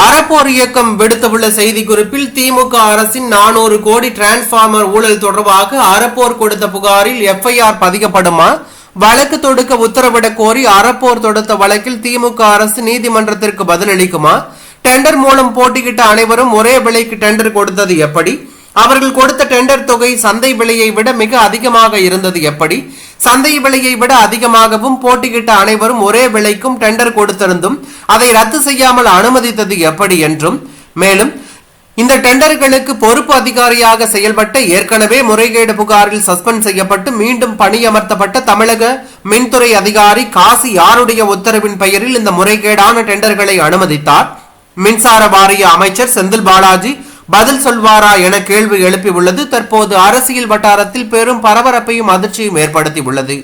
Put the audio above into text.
அறப்போர் இயக்கம் விடுத்துள்ள செய்தி குறிப்பில் திமுக அரசின் நானூறு கோடி டிரான்ஸ்பார்மர் ஊழல் தொடர்பாக அறப்போர் கொடுத்த புகாரில் எஃப்ஐஆர் பதிக்கப்படுமா? வழக்கு தொடுக்க உத்தரவிடக் கோரி அறப்போர் தொடுத்த வழக்கில் திமுக அரசு நீதிமன்றத்திற்கு பதிலளிக்குமா? டெண்டர் மூலம் போட்டியிட்ட அனைவரும் ஒரே விலைக்கு டெண்டர் கொடுத்தது எப்படி? அவர்கள் கொடுத்த டெண்டர் தொகை சந்தை விலையை விட மிக அதிகமாக இருந்தது. எப்படி? சந்தை விலையை விட அதிகமாகவும் போட்டியிட்ட அனைவரும் ஒரே விலைக்கும் டெண்டர் கொடுத்திருந்தும் அதை ரத்து செய்யாமல் அனுமதித்தது எப்படி என்றும் மேலும் இந்த டெண்டர்களுக்கு பொறுப்பு அதிகாரியாக செயல்பட்ட ஏற்கனவே முறைகேடு புகாரில் சஸ்பெண்ட் செய்யப்பட்டு மீண்டும் பணியமர்த்தப்பட்ட தமிழக மின்துறை அதிகாரி காசி யாருடைய உத்தரவின் பெயரில் இந்த முறைகேடான டெண்டர்களை அனுமதித்தார்? மின்சார வாரிய அமைச்சர் செந்தில் பாலாஜி பதில் சொல்வாரா என கேள்வி எழுப்பியுள்ளது. தற்போது அரசியல் வட்டாரத்தில் பெரும் பரபரப்பையும் அதிர்ச்சியும் ஏற்படுத்தியுள்ளது.